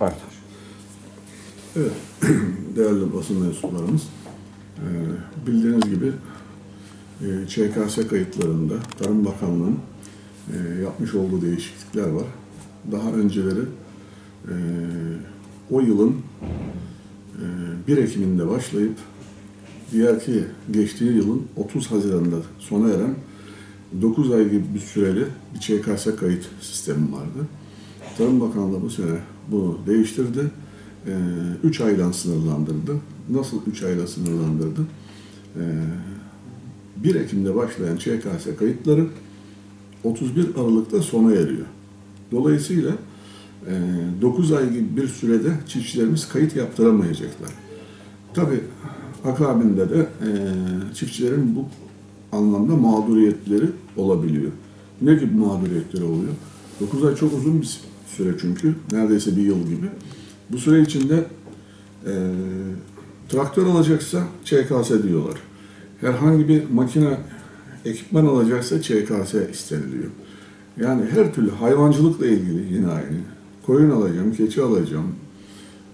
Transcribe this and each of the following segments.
Başla. Evet, değerli basın mensuplarımız, e, bildiğiniz gibi e, ÇKS kayıtlarında Tarım Bakanlığı'nın e, yapmış olduğu değişiklikler var. Daha önceleri o yılın e, 1 Ekim'inde başlayıp diğer ki geçtiği yılın 30 Haziran'da sona eren 9 ay gibi bir süreli bir ÇKS kayıt sistemi vardı. Tarım Bakanlığı bu sene bunu değiştirdi. 3 aydan sınırlandırdı. Nasıl 3 ayla sınırlandırdı? Ee, 1 Ekim'de başlayan ÇKS kayıtları 31 Aralık'ta sona eriyor. Dolayısıyla 9 ay gibi bir sürede çiftçilerimiz kayıt yaptıramayacaklar. Tabii akabinde de e, çiftçilerin bu anlamda mağduriyetleri olabiliyor. Ne gibi mağduriyetleri oluyor? 9 ay çok uzun bir süre çünkü. Neredeyse bir yıl gibi. Bu süre içinde e, traktör alacaksa ÇKS diyorlar. Herhangi bir makine, ekipman alacaksa ÇKS isteniliyor. Yani her türlü hayvancılıkla ilgili yine aynı. Koyun alacağım, keçi alacağım,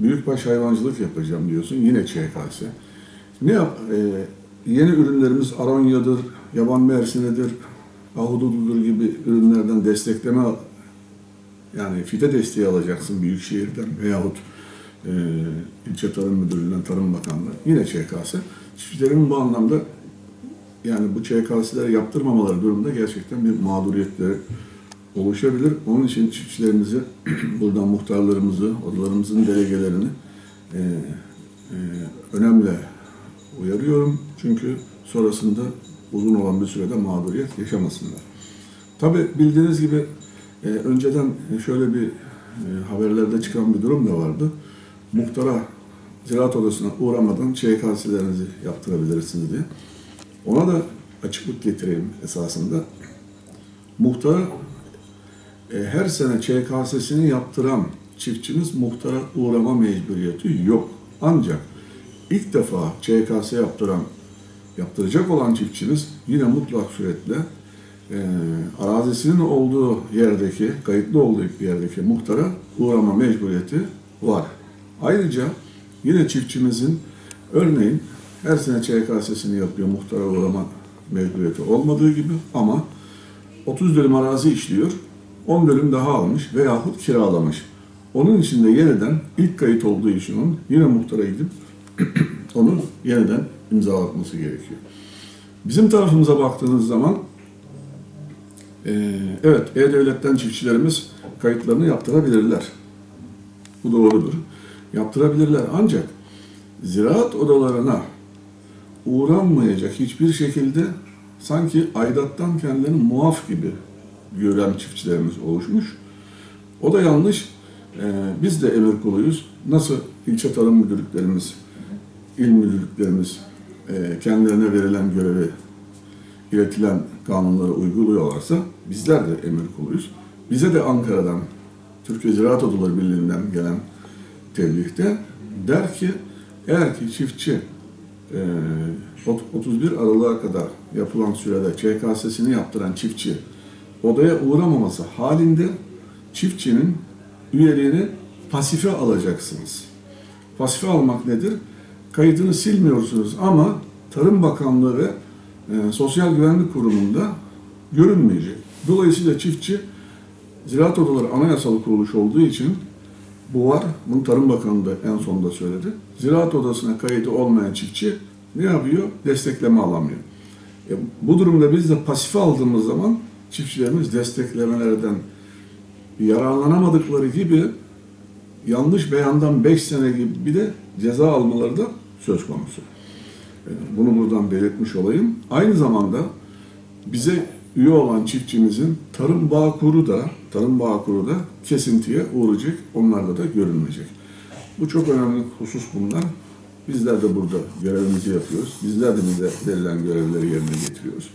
büyükbaş hayvancılık yapacağım diyorsun yine ÇKS. Ne yap? e, yeni ürünlerimiz Aronya'dır, yaban mersinedir, ahudududur gibi ürünlerden destekleme yani fide desteği alacaksın Büyükşehir'den veyahut e, ilçe tarım müdürlüğünden Tarım Bakanlığı yine ÇKS. Çiftçilerin bu anlamda yani bu ÇKS'leri yaptırmamaları durumunda gerçekten bir mağduriyetleri oluşabilir. Onun için çiftçilerimizi buradan muhtarlarımızı, odalarımızın delegelerini e, e, önemli uyarıyorum. Çünkü sonrasında uzun olan bir sürede mağduriyet yaşamasınlar. Tabi bildiğiniz gibi e, önceden şöyle bir e, haberlerde çıkan bir durum da vardı. Muhtara ziraat odasına uğramadan ÇKS'lerinizi yaptırabilirsiniz diye. Ona da açıklık getireyim esasında. Muhtara e, her sene ÇKS'sini yaptıran çiftçimiz muhtara uğrama mecburiyeti yok. Ancak ilk defa ÇKS yaptıran, yaptıracak olan çiftçimiz yine mutlak suretle e, arazisinin olduğu yerdeki, kayıtlı olduğu yerdeki muhtara uğrama mecburiyeti var. Ayrıca yine çiftçimizin örneğin her sene ÇKS'sini yapıyor muhtara uğrama mecburiyeti olmadığı gibi ama 30 dönüm arazi işliyor, 10 dönüm daha almış veyahut kiralamış. Onun için de yeniden ilk kayıt olduğu için onun yine muhtara gidip onu yeniden imzalatması gerekiyor. Bizim tarafımıza baktığınız zaman evet, E-Devlet'ten çiftçilerimiz kayıtlarını yaptırabilirler. Bu doğrudur. Yaptırabilirler ancak ziraat odalarına uğranmayacak hiçbir şekilde sanki aidattan kendilerini muaf gibi gören çiftçilerimiz oluşmuş. O da yanlış. Ee, biz de emir kuluyuz. Nasıl ilçe tarım müdürlüklerimiz, il müdürlüklerimiz e, kendilerine verilen görevi iletilen kanunları uyguluyorlarsa bizler de emir kuluyuz. Bize de Ankara'dan, Türkiye Ziraat Odaları Birliği'nden gelen tebliğde der ki eğer ki çiftçi e, 31 Aralık'a kadar yapılan sürede ÇKS'sini yaptıran çiftçi odaya uğramaması halinde çiftçinin üyeliğini pasife alacaksınız. Pasife almak nedir? Kaydını silmiyorsunuz ama Tarım Bakanlığı ve e, Sosyal Güvenlik Kurumu'nda görünmeyecek. Dolayısıyla çiftçi Ziraat Odaları Anayasalı Kuruluş olduğu için bu var. Bunu Tarım Bakanı da en sonunda söyledi. Ziraat Odası'na kayıtlı olmayan çiftçi ne yapıyor? Destekleme alamıyor. E, bu durumda biz de pasife aldığımız zaman çiftçilerimiz desteklemelerden yararlanamadıkları gibi yanlış beyandan 5 sene gibi bir de ceza almaları da söz konusu. Bunu buradan belirtmiş olayım. Aynı zamanda bize üye olan çiftçimizin tarım bağ kuru da tarım bağ kuru da kesintiye uğrayacak. Onlarla da görünmeyecek. Bu çok önemli husus bunlar. Bizler de burada görevimizi yapıyoruz. Bizler de bize verilen görevleri yerine getiriyoruz.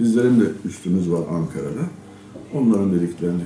Bizlerin de üstümüz var Ankara'da. Onların dediklerini